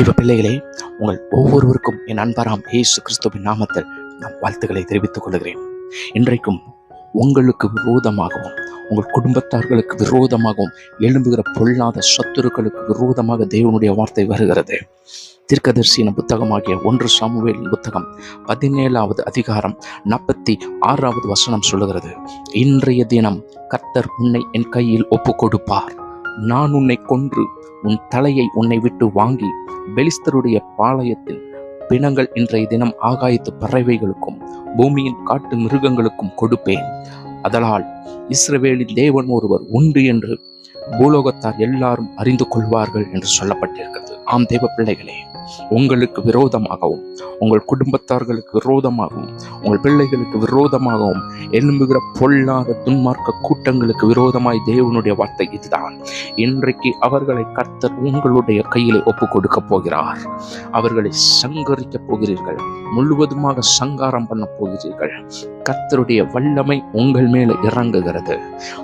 தெய்வ பிள்ளைகளே உங்கள் ஒவ்வொருவருக்கும் என் அன்பராம் இயேசு கிறிஸ்துவின் நாமத்தில் நான் வாழ்த்துக்களை தெரிவித்துக் கொள்கிறேன். இன்றைக்கும் உங்களுக்கு விரோதமாகவும் உங்கள் குடும்பத்தார்களுக்கு விரோதமாகவும் எழும்புகிற பொல்லாத சத்துருக்களுக்கு விரோதமாக தேவனுடைய வார்த்தை வருகிறது. தீர்க்கதரிசியின் புத்தகமாகிய ஒன்று சாமுவேல் புத்தகம் பதினேழாவது அதிகாரம் நாற்பத்தி ஆறாவது வசனம் சொல்லுகிறது இன்றைய தினம் கர்த்தர் உன்னை என் கையில் ஒப்பு கொடுப்பார் நான் உன்னை கொன்று உன் தலையை உன்னை விட்டு வாங்கி பெலிஸ்தருடைய பாளையத்தில் பிணங்கள் இன்றைய தினம் ஆகாயத்து பறவைகளுக்கும் பூமியின் காட்டு மிருகங்களுக்கும் கொடுப்பேன். அதனால் இஸ்ரவேலின் தேவன் ஒருவர் உண்டு என்று பூலோகத்தார் எல்லாரும் அறிந்து கொள்வார்கள் என்று சொல்லப்பட்டிருக்கிறது. ஆம் தேவ பிள்ளைகளே உங்களுக்கு விரோதமாகவும் உங்கள் குடும்பத்தார்களுக்கு விரோதமாகவும் உங்கள் பிள்ளைகளுக்கு விரோதமாகவும் எழும்புகிற பொல்லாத துன்மார்க்க கூட்டங்களுக்கு விரோதமாய் தேவனுடைய வார்த்தை இதுதான். இன்றைக்கு அவர்களை கர்த்தர் உங்களுடைய கையிலே ஒப்பு கொடுக்க போகிறார். அவர்களை சங்கரிக்க போகிறீர்கள். முழுவதுமாக சங்காரம் பண்ண போகிறீர்கள். கர்த்தருடைய வல்லமை உங்கள் மேல இறங்குகிறது.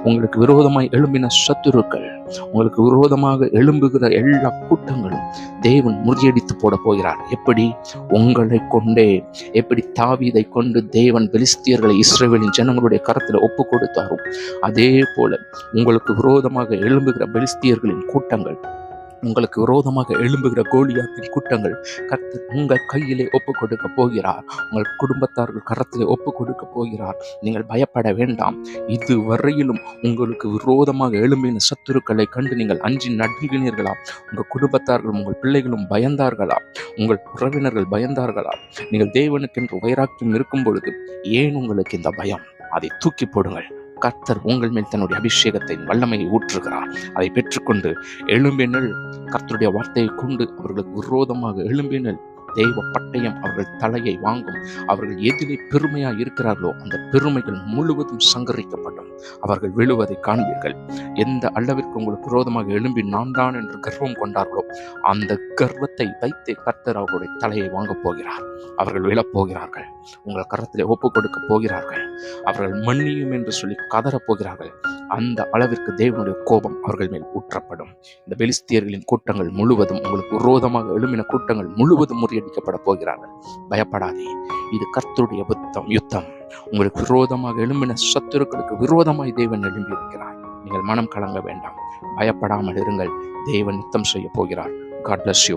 உங்களுக்கு விரோதமாய் எழும்பின சத்துருக்கள் உங்களுக்கு விரோதமாக எழும்புகிற எல்லா கூட்டங்களும் தேவன் முறியடித்து போட போகிறார். எப்படி? உங்களை கொண்டே. எப்படி? தாவீதை கொண்டு தேவன் பெலிஸ்தியர்களை இஸ்ரேலின் ஜனங்களுடைய கரத்தில் ஒப்பு கொடுத்தாரோ அதே போல உங்களுக்கு விரோதமாக எழும்புகிற பெலிஸ்தியர்களின் கூட்டங்கள் உங்களுக்கு விரோதமாக எழும்புகிற கோலியாத்தின் கூட்டங்கள் கர்த்தர் உங்கள் கையிலே ஒப்பு கொடுக்க போகிறார். உங்கள் குடும்பத்தார்கள் கரத்திலே ஒப்பு கொடுக்க போகிறார். நீங்கள் பயப்பட வேண்டாம். இதுவரையிலும் உங்களுக்கு விரோதமாக எழும்பின சத்துருக்களை கண்டு நீங்கள் அஞ்சி நடுங்கினீர்களா உங்கள் குடும்பத்தார்கள் உங்கள் பிள்ளைகளும் பயந்தார்களா உங்கள் உறவினர்கள் பயந்தார்களா நீங்கள் தேவனுக்கென்று வைராக்கியம் இருக்கும் பொழுது ஏன் உங்களுக்கு இந்த பயம்? அதை தூக்கி போடுங்கள். கர்த்தர் உங்கள் மேல் தன்னுடைய அபிஷேகத்தை வல்லமையை ஊற்றுகிறார். அதை பெற்றுக்கொண்டு எழும்பினல் கர்த்தருடைய வார்த்தையை கொண்டு அவர்களுக்கு விரோதமாக எழும்பினல் தேவ பட்டயம் அவர்கள் தலையை வாங்கும். அவர்கள் எதிலே பெருமையா இருக்கிறார்களோ அந்த பெருமைகள் முழுவதும் சங்கரிக்கப்படும். அவர்கள் விழுவதை காண்பீர்கள். எந்த அளவிற்கு உங்களுக்கு விரோதமாக எழும்பி நான் தான் என்று கர்வம் கொண்டார்களோ அந்த கர்வத்தை வைத்து கர்த்தர் அவர்களுடைய தலையை வாங்கப் போகிறார். அவர்கள் விழப் போகிறார்கள். உங்கள் கரத்திலே ஒப்பு கொடுக்க போகிறார்கள். அவர்கள் மன்னியும் என்று சொல்லி கதறப் போகிறார்கள். அந்த அளவிற்கு தேவனுடைய கோபம் அவர்கள் மேல் ஊற்றப்படும். இந்த பெலிஸ்தியர்களின் கூட்டங்கள் முழுவதும் உங்களுக்கு விரோதமாக எழுமின கூட்டங்கள் முழுவதும் முறியடிக்கப்பட போகிறார்கள் பயப்படாதே. இது கர்த்தருடைய புத்தம் யுத்தம். உங்களுக்கு விரோதமாக எழும்பின சத்துருக்களுக்கு விரோதமாய் தேவன் எழும்பி இருக்கிறார் நீங்கள் மனம் கலங்க வேண்டாம். பயப்படாமல் இருங்கள். தேவன் யுத்தம் செய்ய போகிறார். God bless you